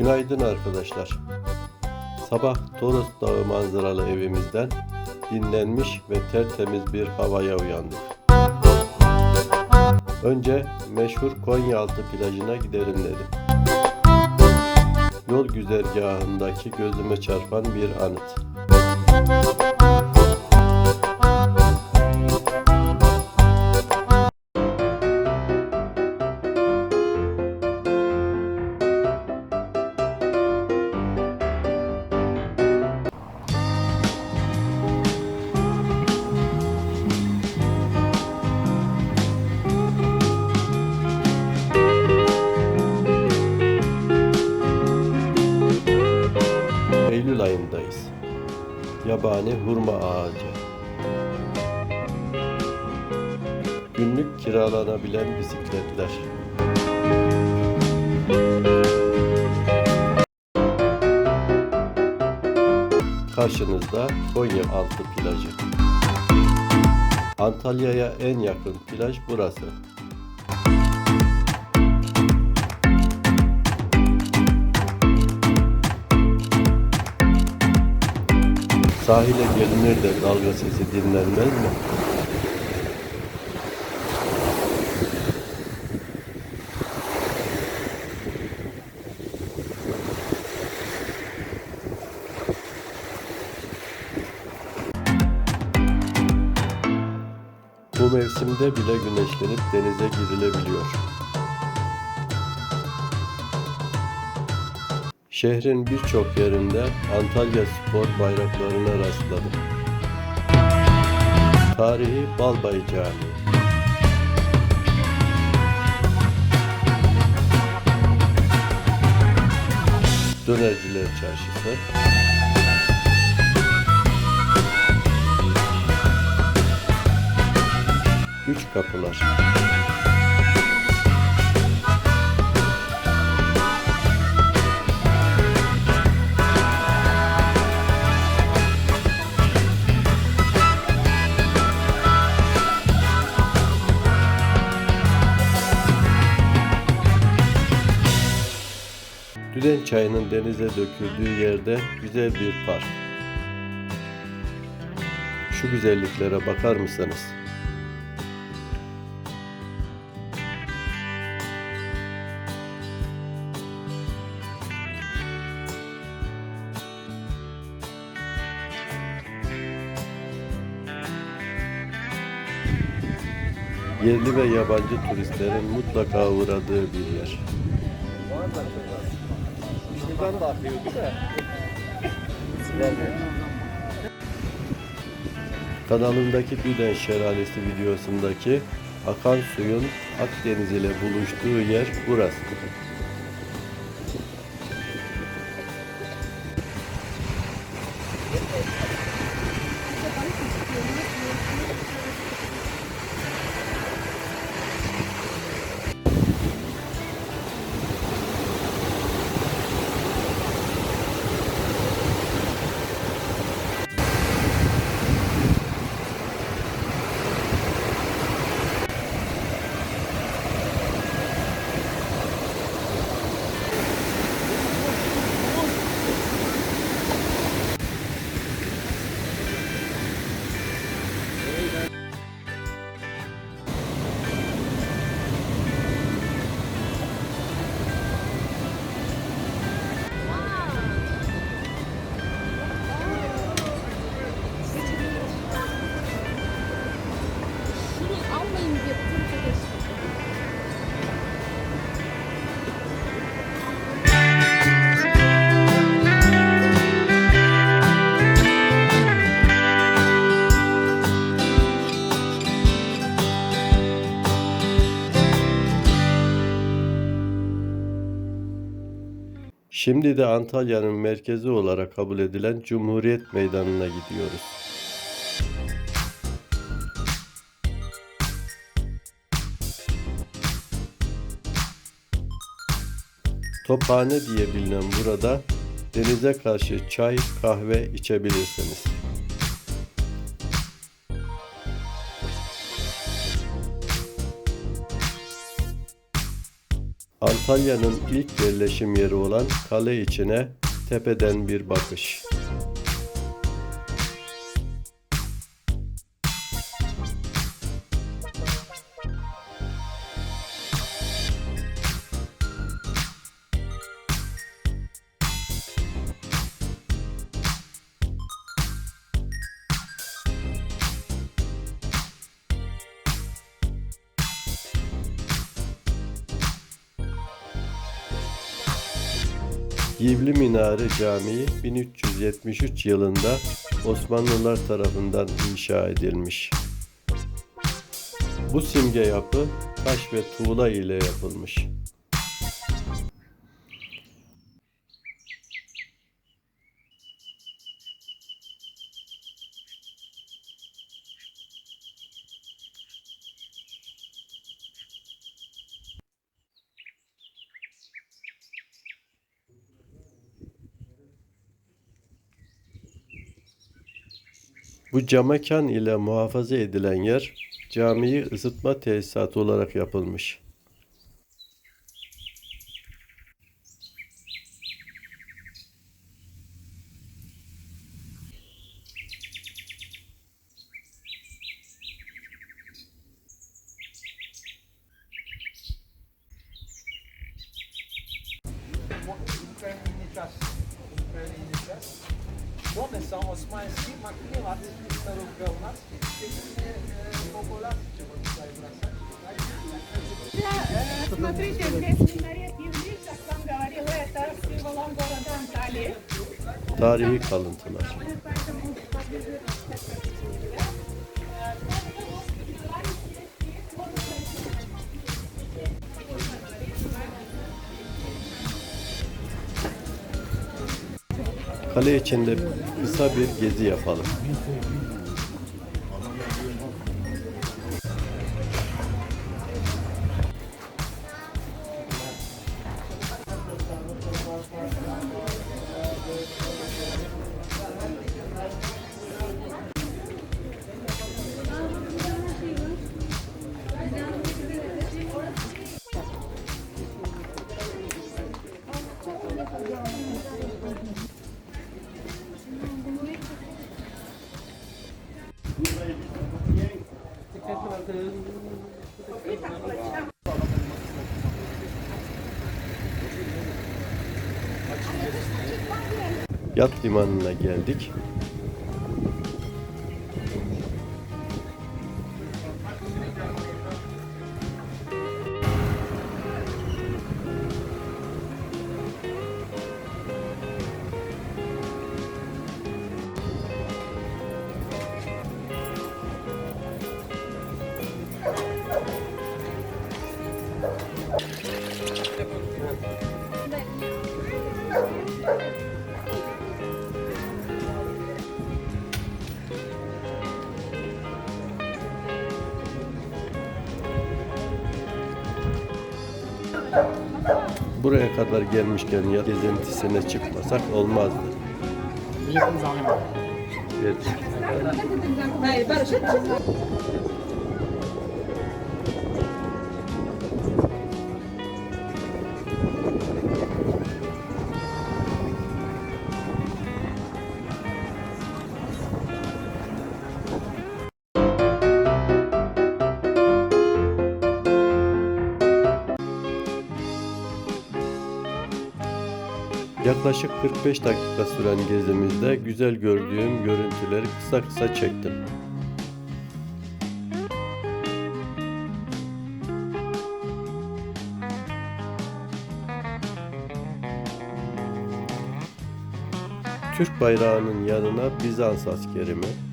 Günaydın arkadaşlar. Sabah Toros Dağı manzaralı evimizden dinlenmiş ve tertemiz bir havaya uyandık. Önce meşhur Konyaaltı plajına gidelim dedim. Yol güzergahındaki gözüme çarpan bir anıt. Hurma ağacı. Günlük kiralanabilen bisikletler. Karşınızda Konyaaltı plajı. Antalya'ya en yakın plaj burası. Sahile gelinir de dalga sesi dinlenmez mi? Bu mevsimde bile güneşlenip denize girilebiliyor. Şehrin birçok yerinde Antalya spor bayraklarına rastladım. Tarihi Balbay Camii. Dönerciler Çarşısı. Üç Kapılar. Düden çayının denize döküldüğü yerde güzel bir park. Şu güzelliklere bakar mısınız? Yerli ve yabancı turistlerin mutlaka uğradığı bir yer. Şuradan da akıyordu da. Kanalımdaki Düden Şelalesi videosundaki akan suyun Akdeniz ile buluştuğu yer burası. Şimdi de Antalya'nın merkezi olarak kabul edilen Cumhuriyet Meydanı'na gidiyoruz. Tophane diye bilinen burada denize karşı çay, kahve içebilirsiniz. Antalya'nın ilk yerleşim yeri olan kale içine tepeden bir bakış. Yivli Minare Camii 1373 yılında Osmanlılar tarafından inşa edilmiş. Bu simge yapı taş ve tuğla ile yapılmış. Bu camekan ile muhafaza edilen yer camiyi ısıtma tesisatı olarak yapılmış. One są osmański, ma klimat starówka u nas. Populacja tutaj wraca. Э, Смотрите, здесь минарет Евлис, как вам говорил, это символом города Анталии. Tarihi kalıntılar. Поэтому Kale içinde kısa bir gezi yapalım. Yat limanına geldik. Buraya kadar gelmişken ya gezintisine çıkmasak olmazdı. Evet. Yaklaşık 45 dakika süren gezimizde güzel gördüğüm görüntüleri kısa kısa çektim. Türk bayrağının yanına Bizans askeri mi?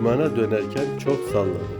Limana dönerken çok salladı.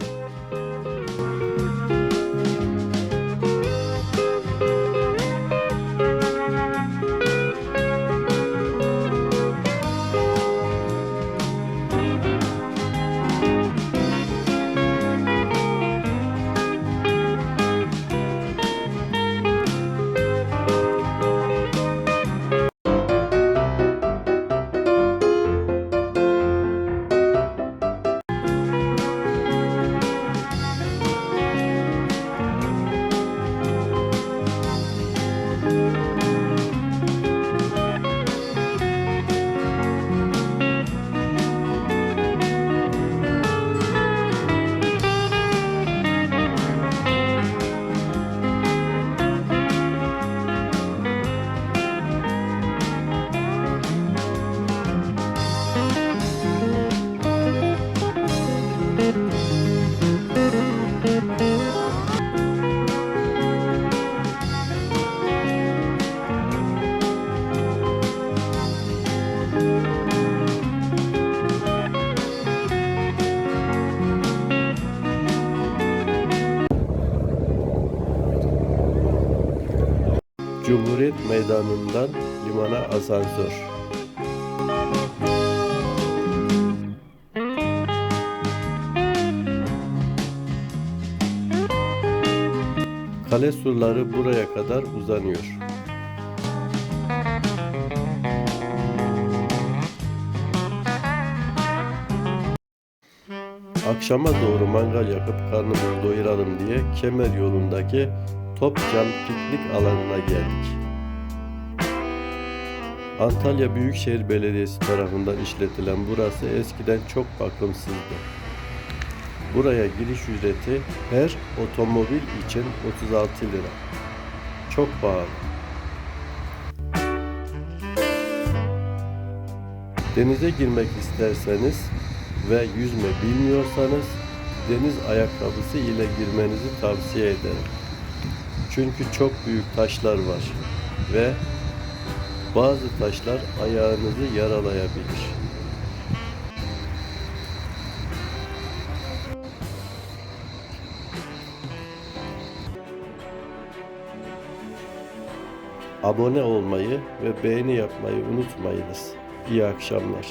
Meydanı'ndan limana asansör. Kale surları buraya kadar uzanıyor. Akşama doğru mangal yakıp karnımızı doyuralım diye Kemer yolundaki Topcam piknik alanına geldik. Antalya Büyükşehir Belediyesi tarafından işletilen burası eskiden çok bakımsızdı. Buraya giriş ücreti her otomobil için 36 lira. Çok pahalı. Denize girmek isterseniz ve yüzme bilmiyorsanız deniz ayakkabısı ile girmenizi tavsiye ederim. Çünkü çok büyük taşlar var ve bazı taşlar ayağınızı yaralayabilir. Abone olmayı ve beğeni yapmayı unutmayınız. İyi akşamlar.